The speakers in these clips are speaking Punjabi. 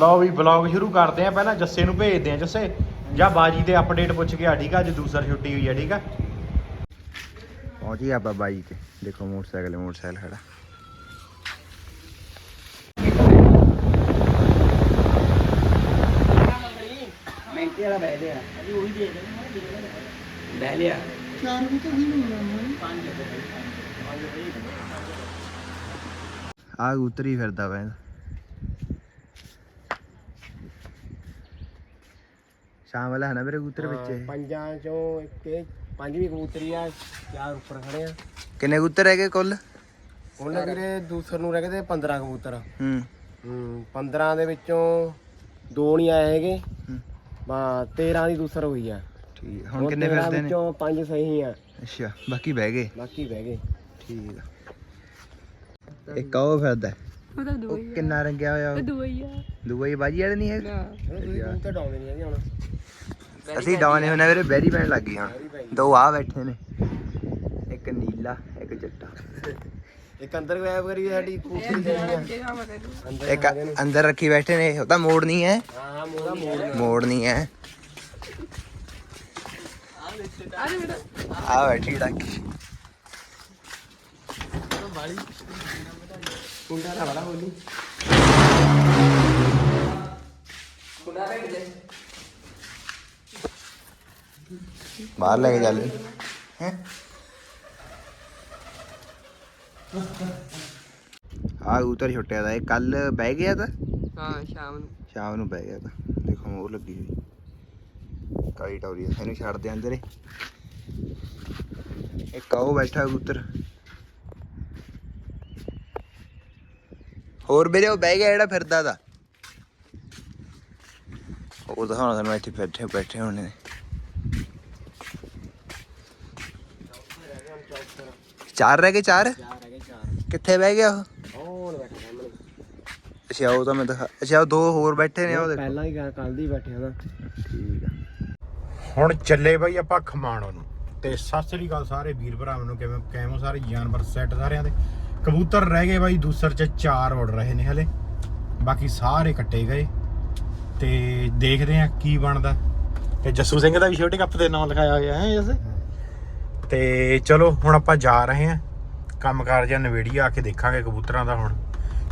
ਲਓ ਵੀ ਵਲੌਗ ਸ਼ੁਰੂ ਕਰਦੇ ਆ, ਪਹਿਲਾਂ ਜੱਸੇ ਨੂੰ ਭੇਜਦੇ ਆ ਜੱਸੇ। ਜਾਂ ਬਾਜੀ ਤੇ ਅਪਡੇਟ ਪੁੱਛ ਕੇ ਆ, ਠੀਕ ਆ? ਅੱਜ ਦੂਸਰੀ ਛੁੱਟੀ ਹੋਈ ਆ, ਠੀਕ ਆ? ਪਹੁੰਚੀ ਆਪਾਂ ਬਾਈ ਤੇ। ਦੇਖੋ ਮੋਟਰਸਾਈਕਲ ਮੋਟਰਸਾਈਕਲ ਖੜਾ। ਮਿੰਟੀ ਵਾਲਾ ਬਹਿ ਲਿਆ ਅਜੀ ਉਹੀ ਦੇ ਦੇ ਬਹਿ ਲਿਆ ਆ ਉਤਰੀ ਫਿਰਦਾ ਵਾ ਸ਼ਾਮ ਵਾਲਾ ਹੈ ਨਾ ਮੇਰੇ ਕਬੂਤਰ ਵਿੱਚ ਇਹ? ਪੰਜਾਂ ਚੋਂ ਇੱਕ ਇਹ ਪੰਜਵੀਂ ਕਬੂਤਰੀ ਆ ਚਾਰ ਉੱਪਰ ਖੜੇ ਆ। ਕਿੰਨੇ ਕਬੂਤਰ ਹੈਗੇ ਕੁੱਲ? ਉਹਨਾਂ ਵੀਰੇ ਦੂਸਰ ਨੂੰ ਰਹਿ ਗਏ ਤੇ 15 ਕਬੂਤਰ। ਹੂੰ। ਹੂੰ 15 ਦੇ ਵਿੱਚੋਂ ਦੋ ਨਹੀਂ ਆਏ ਹੈਗੇ। ਹੂੰ। ਬਾ 13 ਦੀ ਦੂਸਰ ਹੋਈ ਆ। ਠੀਕ ਹੁਣ ਕਿੰਨੇ 13 ਫਿਰਦੇ ਨੇ? ਵਿੱਚੋਂ ਪੰਜ ਸਹੀ ਆ। ਅੱਛਾ ਬਾਕੀ ਬਹਿ ਗਏ? ਬਾਕੀ ਬਹਿ ਗਏ। ਠੀਕ ਆ। ਇੱਕ ਉਹ ਫਿਰਦਾ। ਹੈ। ਉਹ ਦੁਬਈ ਕਿੰਨਾ ਰੰਗਿਆ ਹੋਇਆ ਉਹ? ਦੁਬਈ ਆ। ਦੁਬਈ ਬਾਜੀ ਵਾਲੇ ਨਹੀਂ ਹੈਗੇ ਨਾ। ਤੁਸੀਂ ਕਬੂਤਰ ਡਾਉਂਦੇ ਨਹੀਂ ਹੈਗੇ ਹੁਣ। ਅਸੀਂ ਡਾਉਨੇ ਹੁੰਨੇ ਵੀਰੇ ਬੈਰੀ ਪੈਣ ਲੱਗ ਗਈ ਹੁਣ ਦੋ ਆ ਬੈਠੇ ਨੇ। ਇੱਕ ਨੀਲਾ ਇੱਕ ਚਿੱਟਾ। ਇੱਕ ਅੰਦਰ ਗਾਇਬ ਕਰੀ ਸਾਡੀ ਮੈਂ ਤੈਨੂੰ ਅੰਦਰ ਇੱਕ ਅੰਦਰ ਰੱਖੀ ਬੈਠੇ ਨੇ ਉਹ ਤਾਂ ਮੋੜ ਨਹੀਂ ਹੈ। ਹਾਂ ਹਾਂ ਮੋੜਾ ਮੋੜ ਮੋੜ ਨਹੀਂ ਹੈ। ਆ ਜਾ ਬੇਟਾ। ਆ ਬੈਠੀ ਡਾਕੀ ਕੁੰਡਾ ਨਾ ਵਾਲਾ ਬੋਲੀ। ਬਾਹਰ ਲੈ ਕੇ ਚੱਲ ਹੈ? ਆ ਉਤਰ ਛੁੱਟਿਆ ਦਾ ਇਹ ਕੱਲ ਬਹਿ ਗਿਆ ਤਾਂ? ਹਾਂ ਸ਼ਾਮ ਨੂੰ। ਸ਼ਾਮ ਨੂੰ ਬਹਿ ਗਿਆ ਤਾਂ। ਦੇਖੋ ਮੋਰ ਲੱਗੀ ਹੋਈ। ਕਾਲੀ ਟੌਰੀ ਇਹਨੂੰ ਛੱਡ ਦੇ ਅੰਦਰ ਹੀ। ਇੱਕ ਆਓ ਬੈਠਾ ਕਬੂਤਰ। ਹੋਰ ਵੀਰੇ ਉਹ ਬਹਿ ਗਿਆ ਜਿਹੜਾ ਫਿਰਦਾ ਦਾ ਉਹ ਤਾਂ ਹੁਣ ਸਾਨੂੰ ਇੱਥੇ ਬੈਠੇ ਬੈਠੇ ਹੋਣੇ ਨੇ। ਚਾਰ ਰਹਿ ਗਏ ਚਾਰ? ਚਾਰ ਹੈਗੇ ਚਾਰ ਕਿੱਥੇ ਬਹਿ ਗਿਆ ਉਹ? ਅੱਛਾ ਉਹ ਤਾਂ ਮੈਂ ਦਿਖਾ ਅੱਛਾ ਉਹ ਦੋ ਹੋਰ ਬੈਠੇ ਨੇ ਉਹ ਦੇਖੋ। ਪਹਿਲਾਂ ਹੀ ਕੱਲ ਦੀ ਬੈਠੇ ਠੀਕ ਆ। ਹੁਣ ਚੱਲੇ ਬਾਈ ਆਪਾਂ ਖਮਾਣੋ ਨੂੰ। ਤੇ ਸਤਿ ਸ੍ਰੀ ਅਕਾਲ ਸਾਰੇ ਵੀਰ ਭਰਾਵਾਂ ਨੂੰ ਕਿਵੇਂ ਕਿਵੇਂ ਸਾਰੇ ਜਾਨਵਰ ਸੈੱਟ ਸਾਰਿਆਂ ਦੇ? ਕਬੂਤਰ ਰਹਿ ਗਏ ਬਾਈ ਦੂਸਰ ਚ ਚਾਰ ਉੜ ਰਹੇ ਨੇ ਹਲੇ। ਬਾਕੀ ਸਾਰੇ ਕੱਟੇ ਗਏ। ਤੇ ਦੇਖਦੇ ਆ ਕੀ ਬਣਦਾ। ਤੇ ਜੱਸੂ ਸਿੰਘ ਦਾ ਵੀ ਛੋਟੇ ਕੱਪ ਤੇ ਨਾਮ ਲਿਖਾਇਆ ਹੋਇਆ ਹੈ ਜੱਸੇ ਤੇ ਚਲੋ ਹੁਣ ਆਪਾਂ ਜਾ ਰਹੇ ਆ ਕੰਮਕਾਰ ਜਾਂ ਨਵੇੜੀ ਆ ਕੇ ਦੇਖਾਂਗੇ ਕਬੂਤਰਾਂ ਦਾ ਹੁਣ।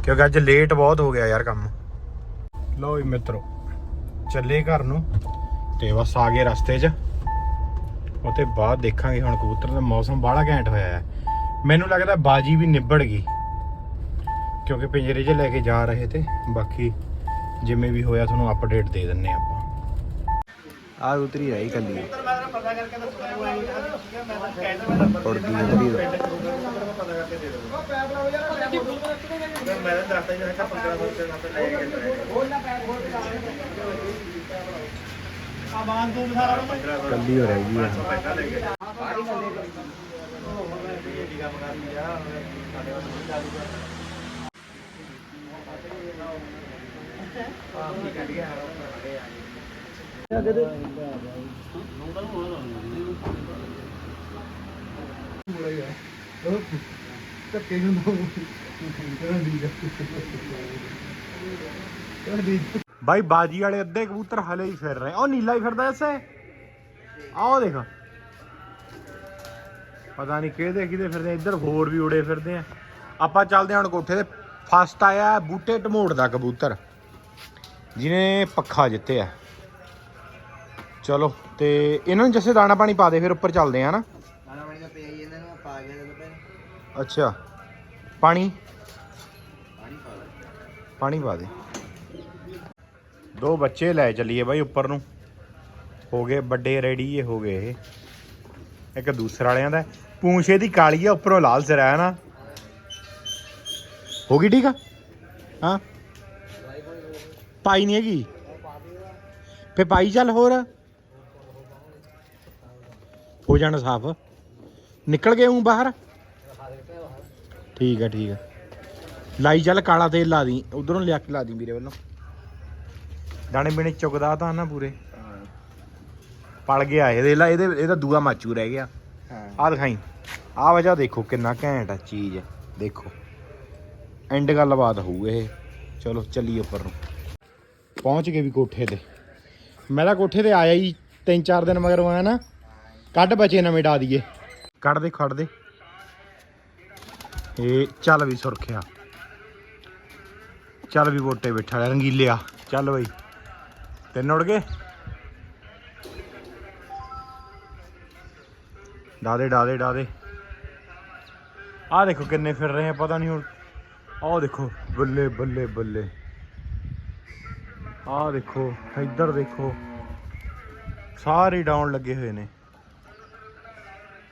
ਕਿਉਂਕਿ ਅੱਜ ਲੇਟ ਬਹੁਤ ਹੋ ਗਿਆ ਯਾਰ ਕੰਮ। ਲਓ ਵੀ ਮਿੱਤਰੋ ਚੱਲੇ ਘਰ ਨੂੰ। ਤੇ ਬਸ ਆ ਗਏ ਰਸਤੇ 'ਚ। ਉਤੇ ਬਾਅਦ ਦੇਖਾਂਗੇ ਹੁਣ ਕਬੂਤਰ ਦਾ ਮੌਸਮ ਬਾਹਲਾ ਘੈਂਟ ਹੋਇਆ ਹੈ। ਮੈਨੂੰ ਲੱਗਦਾ ਬਾਜੀ ਵੀ ਨਿਬੜ ਗਈ। ਕਿਉਂਕਿ ਪਿੰਜਰੇ 'ਚ ਲੈ ਕੇ ਜਾ ਰਹੇ ਤੇ ਬਾਕੀ ਜਿਵੇਂ ਵੀ ਹੋਇਆ ਤੁਹਾਨੂੰ ਅਪਡੇਟ ਦੇ ਦਿੰਨੇ ਆਪਾਂ। ਆ ਉਤਰੀ ਰਹੀ ਕੱਲੀ ਉੜਦੀ ਉਤਰੀ ਮੈਂ ਦੱਸਦਾ ਜਿਹੜਾ 1500 ਰੁਪਏ ਨਾਲ ਲੈ ਕੇ ਕੱਲੀ ਹੋ ਰਹੀ ਹੈ ਬਾਈ ਬਾਜੀ ਵਾਲੇ ਅੱਧੇ ਕਬੂਤਰ ਹਲੇ ਹੀ ਫਿਰ ਰਹੇ। ਉਹ ਨੀਲਾ ਹੀ ਫਿਰਦਾ ਐਸੇ। ਆਓ ਦੇਖ। ਪਤਾ ਨਹੀਂ ਕਿਹਦੇ ਕਿਹਦੇ ਫਿਰਦੇ ਇੱਧਰ ਹੋਰ ਵੀ ਉੜੇ ਫਿਰਦੇ ਆ। ਆਪਾਂ ਚੱਲਦੇ ਹਾਂ ਹੁਣ ਕੋਠੇ ਤੇ। ਫਸਟ ਆਇਆ ਬੂਟੇ ਢਮੋੜ ਦਾ ਕਬੂਤਰ। ਜਿਹਨੇ ਪੱਖਾ ਜਿੱਤਿਆ ਚਲੋ ਤੇ ਇਹਨਾਂ ਨੂੰ ਜੱਸੇ ਦਾਣਾ ਪਾਣੀ ਪਾ ਦੇ ਫਿਰ ਉੱਪਰ ਚੱਲਦੇ ਆ ਨਾ ਦਾਣਾ ਪਾਣੀ ਦਾ ਪਿਆ ਹੀ ਇਹਨਾਂ ਨੂੰ ਪਾ ਗਿਆ ਜਦੋਂ ਪਹਿਲਾਂ ਅੱਛਾ। ਪਾਣੀ? ਪਾਣੀ ਪਾ ਲੈ ਪਾਣੀ ਪਾ ਦੇ। ਦੋ ਬੱਚੇ ਲੈ ਚੱਲੀਏ ਬਾਈ ਉੱਪਰ ਨੂੰ। ਹੋ ਗਏ ਵੱਡੇ ਰੈਡੀ ਇਹ ਹੋ ਗਏ ਇਹ। ਇੱਕ ਦੂਸਰਾ ਵਾਲਿਆਂ ਦਾ। ਪੂੰਛੇ ਦੀ ਕਾਲੀ ਆ ਉੱਪਰੋਂ ਲਾਲ ਸਿਰਾ ਹੈ ਨਾ। ਹੋ ਗਈ ਠੀਕ ਆ? ਹਾਂ। ਪਾਈ ਨਹੀਂ ਹੈਗੀ। ਫੇ ਪਾਈ ਚੱਲ ਹੋਰ। ਹੋ ਜਾਣਾ ਸਾਫ਼। ਨਿਕਲ ਗਏ ਹੂੰ ਬਾਹਰ। ਠੀਕ ਆ ਠੀਕ ਆ। ਲਾਈ ਚੱਲ ਕਾਲਾ ਤੇਲ ਲਾ ਦੀ। ਉਧਰੋਂ ਲਿਆ ਕੇ ਲਾ ਦੀ ਵੀਰੇ ਵੱਲੋਂ। ਦਾਣੇ ਬਿਨੇ ਚੁਗਦਾ ਤਾਂ ਨਾ ਪੂਰੇ। ਪਲ ਗਿਆ ਇਹਦੇ ਲਾ ਇਹਦੇ ਇਹਦਾ ਦੂਆ ਮਾਚੂ ਰਹਿ ਗਿਆ। ਹਾਂ। ਆਹ ਦਿਖਾਈ। ਆਹ ਵਜਾ ਦੇਖੋ ਕਿੰਨਾ ਘੈਂਟ ਆ ਚੀਜ਼। ਦੇਖੋ। ਐਂਡ ਗੱਲਬਾਤ ਹੋਊ ਇਹ। ਚਲੋ ਚੱਲੀਏ ਉੱਪਰ। ਨੂੰ ਪਹੁੰਚ ਗਏ ਵੀ ਕੋਠੇ ਤੇ। ਮੈਂ ਤਾਂ ਕੋਠੇ ਤੇ ਆਇਆ ਹੀ ਤਿੰਨ ਚਾਰ ਦਿਨ ਮਗਰ ਆਇਆ ਨਾ। ਕੱਢ ਬਚੇ ਨਵੇਂ ਡਾ ਦਈਏ। ਕੱਢ ਦੇ ਖੜ ਦੇ। ਇਹ ਚੱਲ ਵੀ ਸੁਰਖਿਆ। ਚੱਲ ਵੀ ਬੋਟੇ ਬੈਠਾ ਰੰਗੀਲਿਆ। ਚੱਲ ਬਈ। ਤਿੰਨ ਉੜ ਗਏ? ਡਾਦੇ ਡਾਦੇ ਡਾਦੇ ਆਹ ਦੇਖੋ ਕਿੰਨੇ ਫਿਰ ਰਹੇ ਆ ਪਤਾ ਨਹੀਂ ਹੁਣ ਆਹ ਦੇਖੋ ਬੱਲੇ ਬੱਲੇ ਬੱਲੇ ਆਹ ਦੇਖੋ ਇੱਧਰ ਦੇਖੋ ਸਾਰੇ ਡਾਊਨ ਲੱਗੇ ਹੋਏ ਨੇ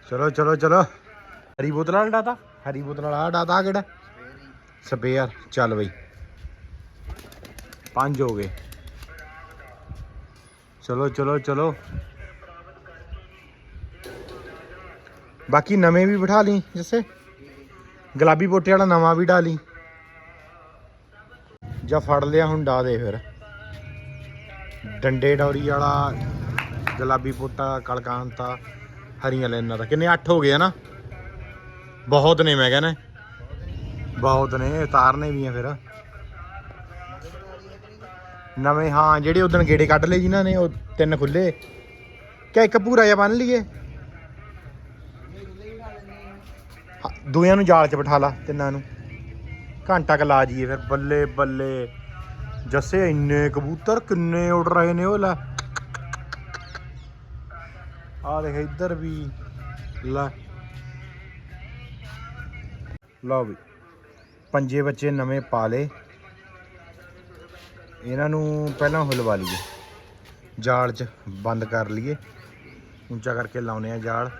ਚਲੋ ਚਲੋ ਚਲੋ ਹਰੀ ਬੋਤਲ ਵਾਲਾ ਡਾਤਾ ਹਰੀ ਬੋਤਲ ਵਾਲਾ ਆਹ ਡਾਤਾ ਆਹ ਕਿਹੜਾ ਸਪੇਅਰ ਚੱਲ ਬਈ ਪੰਜ ਹੋ ਗਏ ਚਲੋ ਚਲੋ ਚਲੋ ਬਾਕੀ ਨਵੇਂ ਵੀ ਬਿਠਾ ਲਈ, ਜਿਸੇ? ਗੁਲਾਬੀ ਪੋਟੇ ਵਾਲਾ ਨਵਾਂ ਵੀ ਡਾਲੀ ਜਾਂ ਫੜ ਲਿਆ ਹੁਣ ਡਾ ਦੇ ਫਿਰ। ਡੰਡੇ ਡੌਰੀ ਵਾਲਾ, ਗੁਲਾਬੀ ਪੋਟਾ, ਕਲਕਾਂਤਾ, ਹਰੀਆਂ ਲੈਣਾ ਦਾ। ਕਿੰਨੇ 8 ਹੋ ਗਏ ਆ ਨਾ? ਬਹੁਤ ਨੇ ਮੈਂ ਕਹਿੰਦਾ। ਬਹੁਤ ਨੇ ਤਾਰਨੇ ਵੀ ਆ ਫਿਰ। ਨਵੇਂ, ਹਾਂ, ਜਿਹੜੇ ਉਦੋਂ ਗੇੜੇ ਕੱਢ ਲਏ ਜਿਨ੍ਹਾਂ ਨੇ, ਉਹ ਤਿੰਨ ਖੁੱਲੇ ਕਿਆ ਇੱਕ ਪੂਰਾ ਜਿਹਾ ਬੰਨ ਲਈਏ? ਦੋਆਂ ਨੂੰ ਜਾਲ 'ਚ ਬਿਠਾ ਲਾ, ਤਿੰਨਾਂ ਨੂੰ। ਘੰਟਾ ਕ ਲਾ ਜੀਏ ਫਿਰ, ਬੱਲੇ ਬੱਲੇ। ਜੱਸੇ, ਇੰਨੇ ਕਬੂਤਰ ਕਿੰਨੇ ਉੱਡ ਰਹੇ ਨੇ ਉਹ ਲੈ ਆ ਦੇਖ, ਇੱਧਰ ਵੀ, ਲੈ। ਲਓ ਵੀ, ਪੰਜੇ ਬੱਚੇ ਨਵੇਂ ਪਾ ਲਏ ਇਹਨਾਂ ਨੂੰ ਪਹਿਲਾਂ ਹੁਲਵਾ ਲਈਏ। ਜਾਲ 'ਚ ਬੰਦ ਕਰ ਲਈਏ। ਉੱਚਾ ਕਰਕੇ ਲਾਉਨੇ ਆ ਜਾਲ।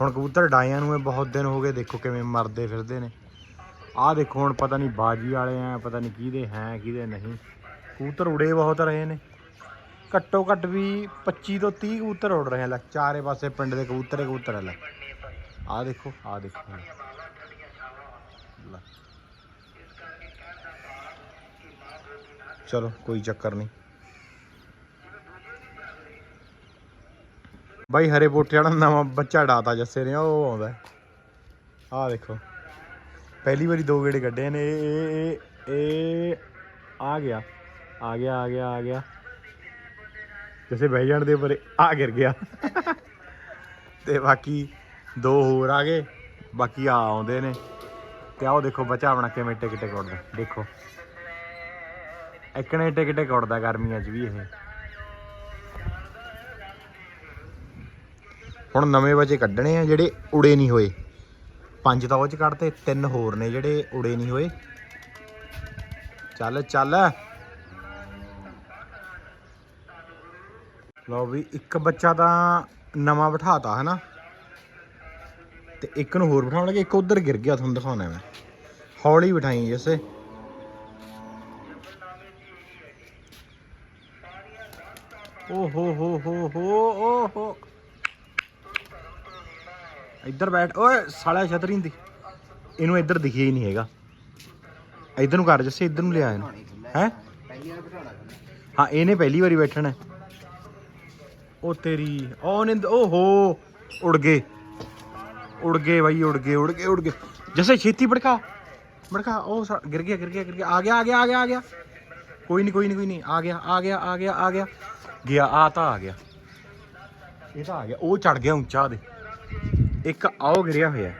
ਹੁਣ ਕਬੂਤਰ ਡਾਇਆਂ ਨੂੰ ਇਹ ਬਹੁਤ ਦਿਨ ਹੋ ਗਏ, ਦੇਖੋ ਕਿਵੇਂ ਮਰਦੇ ਫਿਰਦੇ ਨੇ। ਆਹ ਦੇਖੋ ਹੁਣ ਪਤਾ ਨਹੀਂ ਬਾਜੀ ਵਾਲੇ ਆ, ਪਤਾ ਨਹੀਂ ਕਿਹਦੇ ਹੈ, ਕਿਹਦੇ ਨਹੀਂ। ਕਬੂਤਰ ਉੜੇ ਬਹੁਤ ਰਹੇ ਨੇ। ਘੱਟੋ ਘੱਟ ਵੀ 25 ਤੋਂ 30 ਕਬੂਤਰ ਉੜ ਰਹੇ ਆ ਚਾਰੇ ਪਾਸੇ ਪਿੰਡ ਦੇ ਕਬੂਤਰ ਹੀ ਕਬੂਤਰ ਆ ਆਹ ਦੇਖੋ ਆਹ ਦੇਖੋ। ਚਲੋ, ਕੋਈ ਚੱਕਰ ਨਹੀਂ। ਬਾਈ ਹਰੇ ਬੋਟੇ ਵਾਲਾ ਨਵਾਂ ਬੱਚਾ ਡਾਤਾ ਜੱਸੇ ਨੇ, ਉਹ ਆਉਂਦਾ ਆਹ ਦੇਖੋ। ਪਹਿਲੀ ਵਾਰੀ ਦੋ ਗੇੜੇ ਕੱਢੇ ਨੇ, ਇਹ ਇਹ ਇਹ ਆ ਗਿਆ। ਆ ਗਿਆ ਆ ਗਿਆ ਆ ਗਿਆ। ਜੈਸੇ ਬਹਿ ਜਾਣ ਦੇ ਉੱਪਰ ਆ ਗਿਰ ਗਿਆ। ਤੇ ਬਾਕੀ ਦੋ ਹੋਰ ਆ ਗਏ, ਬਾਕੀ ਆ ਆਉਂਦੇ ਨੇ। ਤੇ ਆਓ ਦੇਖੋ ਬੱਚਾ ਆਪਣਾ ਕਿਵੇਂ ਟਿਕ ਟਿਕ ਉੱਡਦਾ, ਦੇਖੋ। ਇੱਕਣੇ ਟਿਕ ਟਿਕ ਉੱਡਦਾ ਗਰਮੀਆਂ 'ਚ ਵੀ ਇਹ। ਹੁਣ ਨਵੇਂ ਬੱਚੇ ਕੱਢਣੇ ਆ ਜਿਹੜੇ ਉੜੇ ਨਹੀਂ ਹੋਏ। ਪੰਜ ਤਾਂ ਉਹ ਚ ਕੱਢਤੇ, ਤਿੰਨ ਹੋਰ ਨੇ ਜਿਹੜੇ ਉੜੇ ਨਹੀਂ ਹੋਏ। ਚੱਲ ਚੱਲ। ਲਓ ਵੀ, ਇੱਕ ਬੱਚਾ ਤਾਂ ਨਵਾਂ ਬਿਠਾਤਾ, ਹਨਾ? ਤੇ ਇੱਕ ਨੂੰ ਹੋਰ ਬਿਠਾਉਣ ਲੱਗੇ, ਇੱਕ ਉਧਰ ਗਿਰ ਗਿਆ, ਤੁਹਾਨੂੰ ਦਿਖਾਉਣਾ ਮੈਂ। ਹੌਲੀ ਬਿਠਾਈ ਜੈਸੇ। ਓ ਹੋ ਹੋ ਹੋ ਹੋ ਓ ਹੋ। ਇੱਧਰ ਬੈਠ, ਓਏ ਸਾਲਿਆ ਛਤਰੀ ਦੀ ਇਹਨੂੰ ਇੱਧਰ ਦਿਖਿਆ ਹੀ ਨਹੀਂ ਹੈਗਾ। ਇੱਧਰ ਨੂੰ ਕਰ ਜੱਸੇ, ਇੱਧਰ ਨੂੰ ਲਿਆ ਇਹਨੂੰ। ਹੈ? ਹਾਂ, ਇਹਨੇ ਪਹਿਲੀ ਵਾਰੀ ਬੈਠਣਾ ਉਹ ਤੇਰੀ, ਉਹ ਨੇ ਓਹੋ, ਉੜ ਗਏ। ਉੜ ਗਏ ਬਾਈ, ਉੜ ਗਏ ਉੜ ਗਏ ਉੜ ਗਏ। ਜੱਸੇ, ਛੇਤੀ ਭੜਕਾ। ਭੜਕਾ, ਉਹ ਗਿਰ ਗਿਆ ਗਿਰ ਗਿਆ ਗਿਰ ਗਿਆ। ਆ ਗਿਆ ਆ ਗਿਆ ਆ ਗਿਆ ਆ ਗਿਆ। ਕੋਈ ਨਹੀਂ ਕੋਈ ਨਹੀਂ ਕੋਈ ਨਹੀਂ। ਆ ਗਿਆ ਆ ਗਿਆ ਆ ਗਿਆ ਆ ਗਿਆ। ਗਿਆ, ਆ ਤਾਂ ਆ ਗਿਆ। ਇਹ ਤਾਂ ਆ ਗਿਆ। ਉਹ ਚੜ ਗਿਆ ਉੱਚਾ ਦੇ। ਇੱਕ ਆਓ ਗਿਰਿਆ ਹੋਇਆ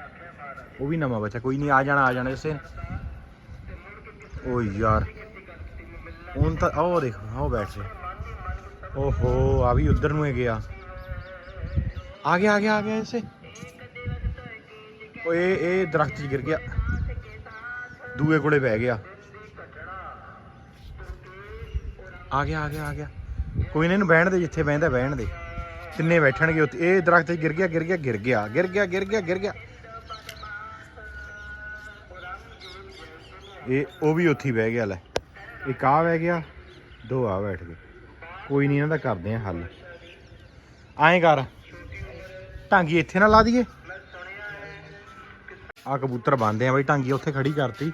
ਉਹ ਵੀ ਨਵਾਂ ਬੱਚਾ, ਕੋਈ ਨਹੀਂ, ਆ ਜਾਣਾ ਆ ਜਾਣਾ ਇਸੇ ਓ ਯਾਰ, ਹੁਣ ਤਾਂ ਆਓ ਦੇਖ ਆਓ ਬੈਠ ਜਾ। ਓਹੋ, ਆ ਵੀ ਉਧਰ ਨੂੰ ਹੀ ਗਿਆ ਆ ਗਿਆ ਆ ਗਿਆ ਆ ਗਿਆ ਇਸੇ ਓਏ, ਇਹ ਦਰਖਤ 'ਚ ਗਿਰ ਗਿਆ। ਦੂਏ ਕੋਲੇ ਬਹਿ ਗਿਆ। ਆ ਗਿਆ ਆ ਗਿਆ ਆ ਗਿਆ। ਕੋਈ ਨਾ, ਇਹਨੂੰ ਬਹਿਣ ਦੇ, ਜਿੱਥੇ ਬਹਿੰਦਾ, ਬਹਿਣ ਦੇ। ਤਿੰਨੇ ਬੈਠਣਗੇ ਉੱਥੇ? ਇਹ ਦਰਖਤ ਗਿਰ ਗਿਆ ਗਿਰ ਗਿਆ ਗਿਰ ਗਿਆ ਗਿਰ ਗਿਆ ਗਿਰ ਗਿਆ ਗਿਰ ਗਿਆ। ਇਹ ਉਹ ਵੀ ਉੱਥੇ ਹੀ ਬਹਿ ਗਿਆ, ਲੈ। ਇੱਕ ਆ ਬਹਿ ਗਿਆ, ਦੋ ਆ ਬੈਠ ਗਏ। ਕੋਈ ਨਹੀਂ ਇਹਨਾਂ ਦਾ ਕਰਦੇ ਆ ਹੱਲ। ਐਂ ਕਰ। ਟਾਂਗੀ ਇੱਥੇ ਨਾ ਲਾ ਦਈਏ। ਆ ਕਬੂਤਰ ਬੰਦੇ ਆ ਬਈ, ਟਾਂਗੀ ਉੱਥੇ ਖੜੀ ਕਰਤੀ,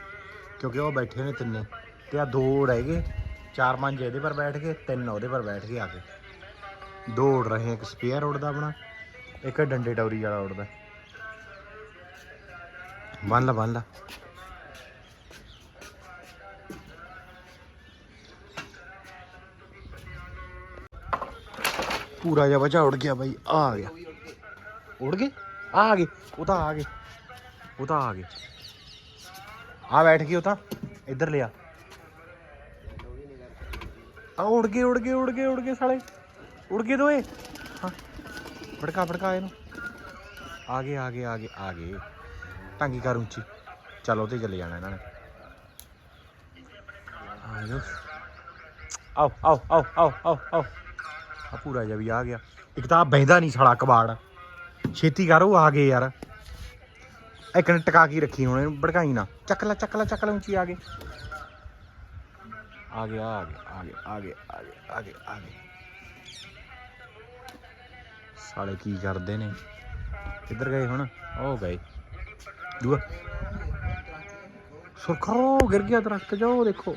ਕਿਉਂਕਿ ਉਹ ਬੈਠੇ ਨੇ ਤਿੰਨੇ। ਤੇ ਆ ਦੋ ਰਹਿ ਗਏ, ਚਾਰ ਪੰਜ ਇਹਦੇ ਪਰ ਬੈਠ ਗਏ, ਤਿੰਨ ਉਹਦੇ ਪਰ ਬੈਠ ਗਏ ਆ ਕੇ। ਦੋ ਉੜ ਰਹੇ ਇੱਕ ਸਪੇਅਰ ਉੱਡਦਾ ਆਪਣਾ, ਇੱਕ ਡੰਡੇ ਟੌਰੀ ਵਾਲਾ ਉੜਦਾ ਬੰਨ ਲਾ ਬੰਨ ਲਾ। ਪੂਰਾ ਜਿਹਾ ਬਚਾ ਉੜ ਗਿਆ ਬਾਈ, ਆ ਗਿਆ। ਉੜ ਗਏ? ਆ ਗਏ, ਉਹ ਤਾਂ ਆ ਗਏ। ਉਹ ਤਾਂ ਆ ਗਏ। ਆ ਬੈਠ ਗਏ, ਉਹ ਤਾਂ। ਇੱਧਰ ਲਿਆ। ਆ ਉੜ ਗਏ ਉੜ ਗਏ ਉੜ ਗਏ ਉੜ ਗਏ ਸਾਲੇ। ਉੜ ਗਏ ਦੋਏ। ਹਾਂ। ਫੜਕਾ ਫੜਕਾ ਇਹਨੂੰ। ਆ ਗਏ ਆ ਗਏ ਆ ਗਏ ਆ ਗਏ। ਟਾਂਗੀ ਕਰ ਉੱਚੀ। ਚਲੋ ਤੇ ਚਲੇ ਜਾਣਾ ਇਹਨਾਂ ਨੇ। ਆ ਆਓ ਆਓ ਆਓ ਆਓ ਆਓ ਆਓ। ਆ ਪੂਰਾ ਜਿਹਾ ਵੀ ਆ ਗਿਆ। ਇੱਕ ਤਾਂ ਬਹਿੰਦਾ ਨਹੀਂ ਸਾਲਾ ਕਬਾੜ। ਛੇਤੀ ਕਰ ਉਹ, ਆ ਗਏ ਯਾਰ। ਇੱਕ ਨੇ ਟਕਾ ਕੇ ਰੱਖੀ ਹੁਣ, ਇਹਨੂੰ ਭੜਕਾਈ ਨਾ। ਚੱਕ ਲੈ ਚੱਕ ਲੈ ਚੱਕ ਲੈ ਉੱਚੀ ਆ ਗਏ। ਆ ਗਿਆ ਆ ਗਿਆ ਆ ਗਏ ਆ ਗਏ ਆ ਗਏ ਆ ਗਏ ਆ ਗਏ। ਸਾਲੇ ਕੀ ਕਰਦੇ ਨੇ? ਕਿੱਧਰ ਗਏ ਹੁਣ? ਉਹ ਗਏ। ਦੂਆ। ਸੁਰਖੋ ਗਿਰ ਗਿਆ ਦਰਖਤ ਜਾਓ ਦੇਖੋ।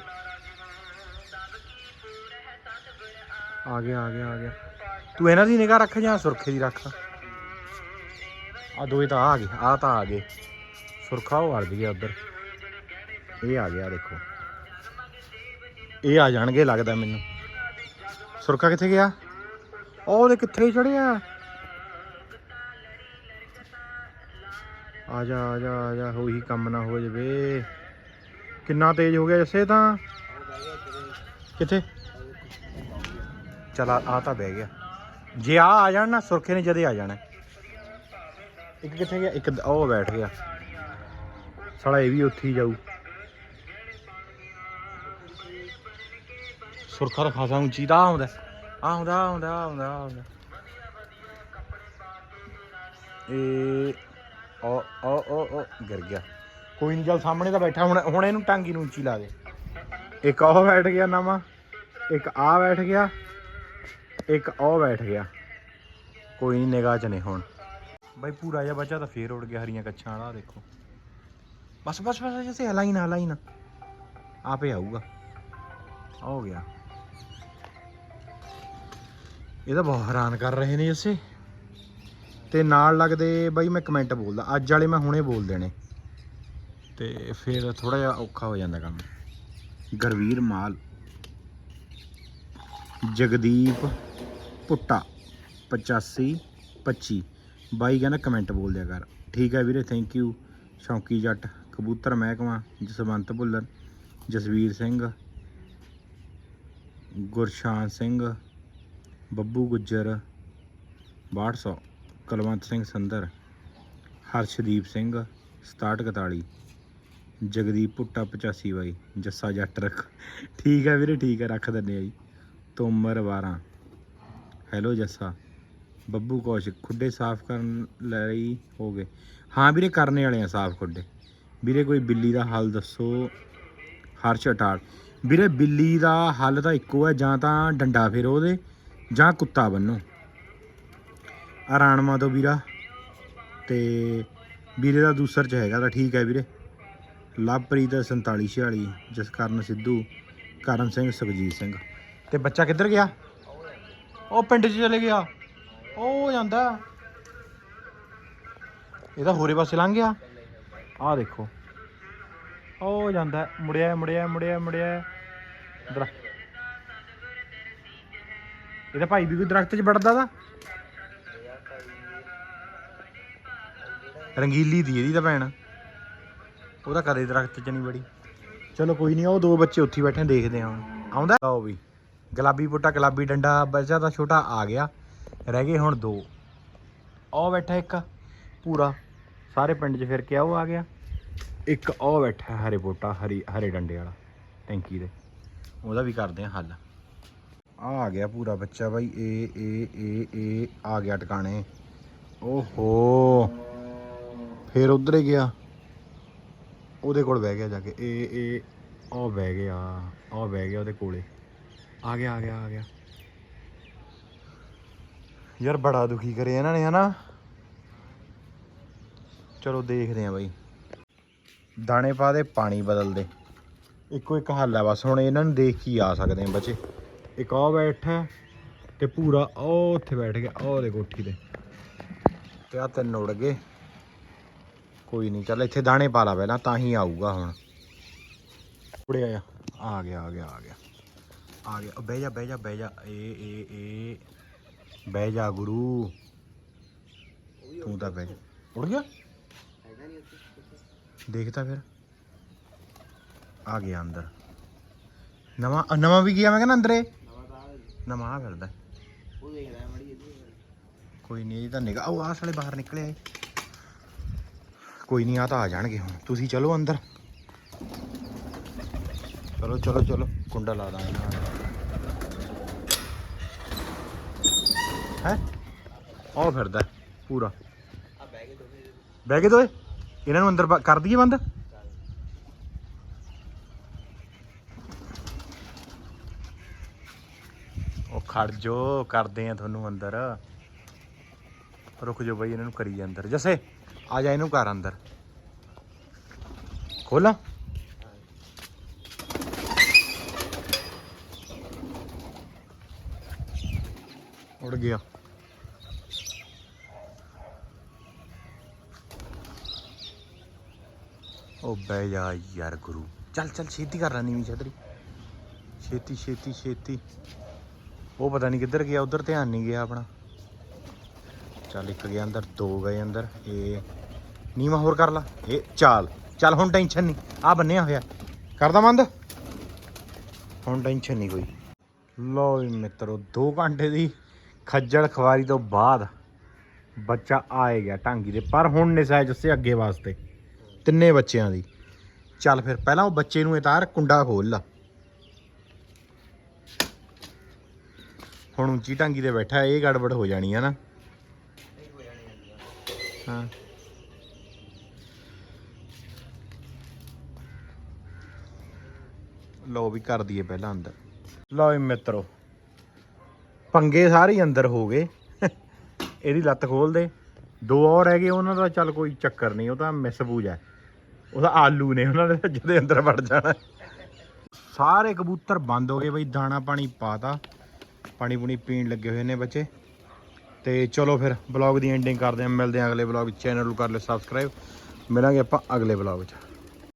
ਆ ਗਿਆ ਆ ਗਿਆ ਆ ਗਿਆ। ਤੂੰ ਇਹਨਾਂ ਦੀ ਨਿਗਾਹ ਰੱਖ ਜਾਂ ਸੁਰਖੇ ਦੀ ਰੱਖ? ਆ ਦੋਏ ਤਾਂ ਆ ਗਏ ਆ ਤਾਂ ਆ ਗਏ। ਸੁਰਖਾ, ਉਹ ਵੜ ਗਿਆ ਉੱਧਰ। ਇਹ ਆ ਗਿਆ, ਦੇਖੋ। ਇਹ ਆ ਜਾਣਗੇ ਲੱਗਦਾ ਮੈਨੂੰ। ਸੁਰਖਾ ਕਿੱਥੇ ਗਿਆ? ਉਹ ਉਹਦੇ ਕਿੱਥੇ ਚੜਿਆ ਆ ਜਾ ਆ ਜਾ ਆ ਜਾ, ਹੋਈ ਕੰਮ ਨਾ ਹੋ ਜਵੇ। ਕਿੰਨਾ ਤੇਜ਼ ਹੋ ਗਿਆ ਜੱਸੇ ਤਾਂ? ਕਿੱਥੇ? ਚਲ ਆ ਤਾਂ ਬਹਿ ਗਿਆ। ਜੇ ਆ ਆ ਜਾਣ ਨਾ, ਸੁਰਖੇ ਨੇ ਜਦੇ ਆ ਜਾਣਾ। ਇੱਕ ਕਿੱਥੇ ਗਿਆ? ਇੱਕ ਉਹ ਬੈਠ ਗਿਆ। ਸਾਲਾ ਇਹ ਵੀ ਉੱਥੇ ਹੀ ਜਾਊ। ਸੁਰਖਾ ਦਾ ਖਾਸਾ ਉੱਚੀ, ਤਾਂ ਆਉਂਦਾ। ਆਉਂਦਾ ਆਉਂਦਾ ਆਉਂਦਾ ਆਉਂਦਾ। ਇਹ ਓ ਓ ਓ ਓ, ਗਿਰ ਗਿਆ। ਕੋਈ ਨਹੀਂ ਚੱਲ ਸਾਹਮਣੇ ਤਾਂ ਬੈਠਾ। ਹੁਣ ਹੁਣ ਇਹਨੂੰ ਟਾਂਗੀ ਨੂੰ ਉੱਚੀ ਲਾ ਦੇ। ਇੱਕ ਉਹ ਬੈਠ ਗਿਆ ਨਵਾਂ, ਇੱਕ ਆ ਬੈਠ ਗਿਆ, ਇੱਕ ਉਹ ਬੈਠ ਗਿਆ। ਕੋਈ ਨਹੀਂ ਨਿਗਾਹ ਚ ਨੇ ਹੁਣ। ਬਾਈ, ਪੂਰਾ ਜਿਹਾ ਬੱਚਾ ਤਾਂ ਫੇਰ ਉੜ ਗਿਆ ਹਰੀਆਂ ਕੱਛਾਂ ਵਾਲਾ ਦੇਖੋ। ਬਸ ਬਸ ਬਸ ਜੈਸੇ ਹਲਾਈ ਨਾ ਹਲਾਈ ਨਾ ਆਪੇ ਆਊਗਾ। ਆ ਹੋ ਗਿਆ। ਇਹ ਤਾਂ ਬਹੁਤ ਹੈਰਾਨ ਕਰ ਰਹੇ ਨੇ ਜੈਸੇ। ਤੇ ਨਾਲ ਲੱਗਦੇ ਬਾਈ ਮੈਂ ਕਮੈਂਟ ਬੋਲਦਾ। ਅੱਜ ਵਾਲੇ ਮੈਂ ਹੁਣੇ ਬੋਲ ਦੇਣੇ। ਤੇ ਫਿਰ ਥੋੜਾ ਜਿਹਾ ਔਖਾ ਹੋ ਜਾਂਦਾ ਕੰਮ। ਗਰਵੀਰ ਮਾਲ। ਜਗਦੀਪ ਪੁੱਟਾ। 85 25 ਬਾਈ ਕਹਿੰਦਾ ਕਮੈਂਟ ਬੋਲ ਦਿਆ ਕਰ। ਠੀਕ ਹੈ ਵੀਰੇ ਥੈਂਕ ਯੂ ਸ਼ੌਂਕੀ ਜੱਟ, ਕਬੂਤਰ ਮਹਿਕਮਾ, ਜਸਵੰਤ ਭੁੱਲਰ, ਜਸਵੀਰ ਸਿੰਘ, ਗੁਰਸ਼ਾਨ ਸਿੰਘ, ਬੱਬੂ ਗੁੱਜਰ 6200 ਕੁਲਵੰਤ ਸਿੰਘ ਸੰਦਰ ਹਰਸ਼ਦੀਪ ਸਿੰਘ 6741 ਜਗਦੀਪ ਭੁੱਟਾ 85 ਬਾਈ, ਜੱਸਾ ਜੱਟ ਰੱਖ। ਠੀਕ ਹੈ ਵੀਰੇ, ਠੀਕ ਹੈ, ਰੱਖ ਦਿੰਦੇ ਆ ਜੀ। ਤੋਮਰ 12 ਹੈਲੋ ਜੱਸਾ। ਬੱਬੂ ਕੌਸ਼ਿਕ ਖੁੱਡੇ ਸਾਫ਼ ਕਰਨ ਲਈ ਹੋ ਗਏ। ਹਾਂ ਵੀਰੇ, ਕਰਨੇ ਵਾਲੇ ਆ ਸਾਫ਼ ਖੁੱਡੇ। ਵੀਰੇ, ਕੋਈ ਬਿੱਲੀ ਦਾ ਹੱਲ ਦੱਸੋ। ਹਰਸ਼ ਅਟਾਲ। ਵੀਰੇ, ਬਿੱਲੀ ਦਾ ਹੱਲ ਤਾਂ ਇੱਕੋ ਹੈ, ਜਾਂ ਤਾਂ ਡੰਡਾ ਫੇਰੋ ਉਹਦੇ, ਜਾਂ ਕੁੱਤਾ ਬੰਨੋ। ਆਰਾਣਮਾ ਤੋਂ ਵੀਰਾ ਤੇ ਵੀਰੇ ਦਾ ਦੂਸਰ ਚ ਹੈਗਾ ਤਾਂ ਠੀਕ ਹੈ ਵੀਰੇ। ਲਵਪ੍ਰੀਤ 4746 ਜਸਕਰਨ ਸਿੱਧੂ, ਕਰਨ ਸਿੰਘ, ਸੁਖਜੀਤ ਸਿੰਘ। ਤੇ ਬੱਚਾ ਕਿੱਧਰ ਗਿਆ? ਉਹ ਪਿੰਡ 'ਚ ਚਲੇ ਗਿਆ। ਉਹ ਜਾਂਦਾ। ਇਹ ਤਾਂ ਹੋਰੇ ਪਾਸੇ ਲੰਘ ਗਿਆ। ਆਹ ਦੇਖੋ। ਉਹ ਜਾਂਦਾ। ਮੁੜਿਆ ਮੁੜਿਆ ਮੁੜਿਆ ਮੁੜਿਆ। ਇਧਰ ਇਹਦਾ ਭਾਈ ਵੀ ਕੋਈ ਦਰਖਤ 'ਚ ਵੜਦਾ ਦਾ ਰੰਗੀਲੀ ਦੀ ਇਹਦੀ ਤਾਂ ਭੈਣ। ਉਹਦਾ ਕਦੇ ਦਰਖਤ 'ਚ ਨਹੀਂ ਵੜੀ। ਚਲੋ ਕੋਈ ਨਹੀਂ ਉਹ ਦੋ ਬੱਚੇ ਉੱਥੇ ਬੈਠੇ ਨੇ, ਦੇਖਦੇ ਹਾਂ ਹੁਣ। ਆਉਂਦਾ? ਲਓ ਵੀ ਗੁਲਾਬੀ ਪੁੱਟਾ ਗੁਲਾਬੀ ਡੰਡਾ ਬੱਚਾ ਤਾਂ ਛੋਟਾ ਆ ਗਿਆ। ਰਹਿ ਗਏ ਹੁਣ ਦੋ। ਉਹ ਬੈਠਾ ਇੱਕ ਪੂਰਾ। ਸਾਰੇ ਪਿੰਡ 'ਚ ਫਿਰ ਕੇ ਉਹ ਆ ਗਿਆ? ਇੱਕ ਉਹ ਬੈਠਾ ਹਰੇ ਪੋਟਾ ਹਰੀ ਹਰੇ ਡੰਡੇ ਵਾਲਾ ਟੈਂਕੀ ਦੇ। ਉਹਦਾ ਵੀ ਕਰਦੇ ਆ ਹੱਲ। ਆ ਆ ਗਿਆ ਪੂਰਾ ਬੱਚਾ ਬਾਈ। ਏ ਏ ਏ ਏ ਆ ਗਿਆ ਟਿਕਾਣੇ। ਓਹੋ। ਫਿਰ ਉਧਰ ਹੀ ਗਿਆ। ਉਹਦੇ ਕੋਲ ਬਹਿ ਗਿਆ ਜਾ ਕੇ। ਇਹ ਏ ਉਹ ਬਹਿ ਗਿਆ, ਉਹ ਬਹਿ ਗਿਆ ਉਹਦੇ ਕੋਲੇ। ਆ ਗਿਆ ਆ ਗਿਆ ਆ ਗਿਆ। ਯਾਰ ਬੜਾ ਦੁਖੀ ਕਰੇ ਇਹਨਾਂ ਨੇ, ਹਨਾ? ਚਲੋ ਦੇਖਦੇ ਆ ਬਾਈ। ਦਾਣੇ ਪਾ ਦੇ, ਪਾਣੀ ਬਦਲ ਦੇ। ਇੱਕੋ ਇੱਕ ਹੱਲ ਹੈ ਬਸ ਹੁਣ ਇਹਨਾਂ ਨੂੰ ਦੇਖ ਕੇ ਆ ਸਕਦੇ ਆ ਬੱਚੇ। ਇੱਕ ਆ ਬੈਠਾ ਤੇ ਪੂਰਾ ਉਹ ਉੱਥੇ ਬੈਠ ਗਿਆ, ਉਹ ਦੇ ਕੋਠੀ ਤੇ। ਤੇ ਆ ਤਿੰਨ ਉੜ ਗਏ। ਕੋਈ ਨਹੀਂ ਚੱਲ ਇੱਥੇ ਦਾਣੇ ਪਾ ਲਾ ਪਹਿਲਾਂ ਤਾਂ ਹੀ ਆਊਗਾ ਹੁਣ। ਉੜਿਆ ਆ ਆ ਗਿਆ ਆ ਗਿਆ ਆ ਗਿਆ। ਆ ਗਿਆ। ਬਹਿ ਜਾ ਬਹਿ ਜਾ ਬਹਿ ਜਾ। ਏ ਏ ਏ। ਬਹਿ ਜਾ ਗੁਰੂ। ਤੂੰ ਤਾਂ ਬਹਿ ਜਾ। ਉੜ ਗਿਆ? ਦੇਖਦਾ ਫਿਰ। ਆ ਗਿਆ ਅੰਦਰ। ਨਵਾਂ ਅ, ਨਵਾਂ ਵੀ ਗਿਆ ਮੈਂ ਕਹਿੰਦਾ ਅੰਦਰੇ। ਨਵਾਂ ਆ ਨਵਾਂ ਆ ਫਿਰਦਾ। ਕੋਈ ਨਹੀਂ ਇਹ ਤਾਂ ਨਿਗਾ ਉਹ ਆਹ ਸਾਲੇ ਬਾਹਰ ਨਿਕਲਿਆ ਆਏ ਕੋਈ ਨਹੀਂ ਆ ਤਾਂ ਆ ਜਾਣਗੇ ਹੁਣ। ਤੁਸੀਂ ਚਲੋ ਅੰਦਰ। ਚਲੋ ਚਲੋ ਚਲੋ। ਕੁੰਡਾ ਲਾ ਦਾਂਗੇ ਨਾਲ। ਹੈ? ਉਹ ਫਿਰਦਾ ਪੂਰਾ। ਆ ਬਹਿ ਕੇ ਦੋਵੇਂ। ਗਏ ਦੋਏ ਇਹਨਾਂ ਨੂੰ ਅੰਦਰ ਕਰ ਦਈਏ ਬੰਦ? ਉਹ ਖੜ ਜੋ ਕਰਦੇ ਆ ਤੁਹਾਨੂੰ ਅੰਦਰ। ਰੁਕ ਜਾਓ ਬਈ, ਇਹਨਾਂ ਨੂੰ ਕਰੀ ਅੰਦਰ। ਜੱਸੇ। ਆ ਜਾ ਇਹਨੂੰ ਕਰ ਅੰਦਰ। ਖੋਲਾਂ ਉੜ ਗਿਆ। ਉਹ ਬਹਿ ਜਾ ਯਾਰ ਗੁਰੂ। ਚੱਲ ਚੱਲ, ਛੇਤੀ ਕਰ ਲੈਣੀ ਵੀ ਛਤਰੀ। ਛੇਤੀ ਛੇਤੀ ਛੇਤੀ। ਉਹ ਪਤਾ ਨਹੀਂ ਕਿੱਧਰ ਗਿਆ, ਉਧਰ ਧਿਆਨ ਨਹੀਂ ਗਿਆ ਆਪਣਾ। ਚੱਲ ਇੱਕ ਗਿਆ ਅੰਦਰ, ਦੋ ਗਏ ਅੰਦਰ, ਇਹ ਨੀਵਾ ਹੋਰ ਕਰ ਲਾ, ਇਹ ਚਾਲ। ਚੱਲ ਹੁਣ ਟੈਨਸ਼ਨ ਨਹੀਂ ਆ ਬੰਨਿਆ ਹੋਇਆ। ਕਰਦਾ ਬੰਦ? ਹੁਣ ਟੈਨਸ਼ਨ ਨਹੀਂ ਕੋਈ। ਲੋ ਵੀ ਮਿੱਤਰੋ 2 ਘੰਟੇ ਦੀ ਖੱਜਲ ਖਵਾਰੀ ਤੋਂ ਬਾਅਦ ਬੱਚਾ ਆਏ ਗਿਆ ਢਾਂਗੀ ਦੇ ਪਰ ਹੁਣ ਨਿਸਾਇ ਜੱਸੇ ਅੱਗੇ ਵਾਸਤੇ, ਤਿੰਨੇ ਬੱਚਿਆਂ ਦੀ। ਚੱਲ ਫਿਰ ਪਹਿਲਾਂ ਉਹ ਬੱਚੇ ਨੂੰ ਇਤਾਰ ਕੁੰਡਾ ਖੋਲ ਲਾ। ਹੁਣ ਉੱਚੀ ਢਾਂਗੀ ਤੇ ਬੈਠਾ, ਇਹ ਗੜਬੜ ਹੋ ਜਾਣੀ ਹੈ ਨਾ। ਹਾਂ। ਲੋ ਵੀ ਕਰ ਦਈਏ ਪਹਿਲਾਂ ਅੰਦਰ। ਲਓ ਵੀ ਮਿੱਤਰੋ ਪੰਗੇ ਸਾਰੇ ਹੀ ਅੰਦਰ ਹੋ ਗਏ। ਇਹਦੀ ਲੱਤ ਖੋਲ ਦੇ। ਦੋ ਹੋਰ ਹੈਗੇ ਉਹਨਾਂ ਦਾ ਚੱਲ ਕੋਈ ਚੱਕਰ ਨਹੀਂ ਉਹ ਤਾਂ ਮਿਸਬੂਜ ਹੈ। ਉਹਦਾ ਆਲੂ ਨੇ ਉਹਨਾਂ ਨੇ ਤਾਂ ਜਦੇ ਅੰਦਰ ਵੜ ਜਾਣਾ। ਸਾਰੇ ਕਬੂਤਰ ਬੰਦ ਹੋ ਗਏ ਬਈ ਦਾਣਾ ਪਾਣੀ ਪਾਤਾ। ਪਾਣੀ ਪੂਣੀ ਪੀਣ ਲੱਗੇ ਹੋਏ ਨੇ ਬੱਚੇ। ਤੇ ਚਲੋ ਫਿਰ ਬਲੌਗ ਦੀ ਐਂਡਿੰਗ ਕਰਦੇ ਹਾਂ, ਮਿਲਦੇ ਹਾਂ ਅਗਲੇ ਬਲੌਗ ਚੈਨਲ ਨੂੰ ਕਰ ਲਿਓ ਸਬਸਕ੍ਰਾਈਬ ਮਿਲਾਂਗੇ ਆਪਾਂ ਅਗਲੇ ਬਲੌਗ 'ਚ।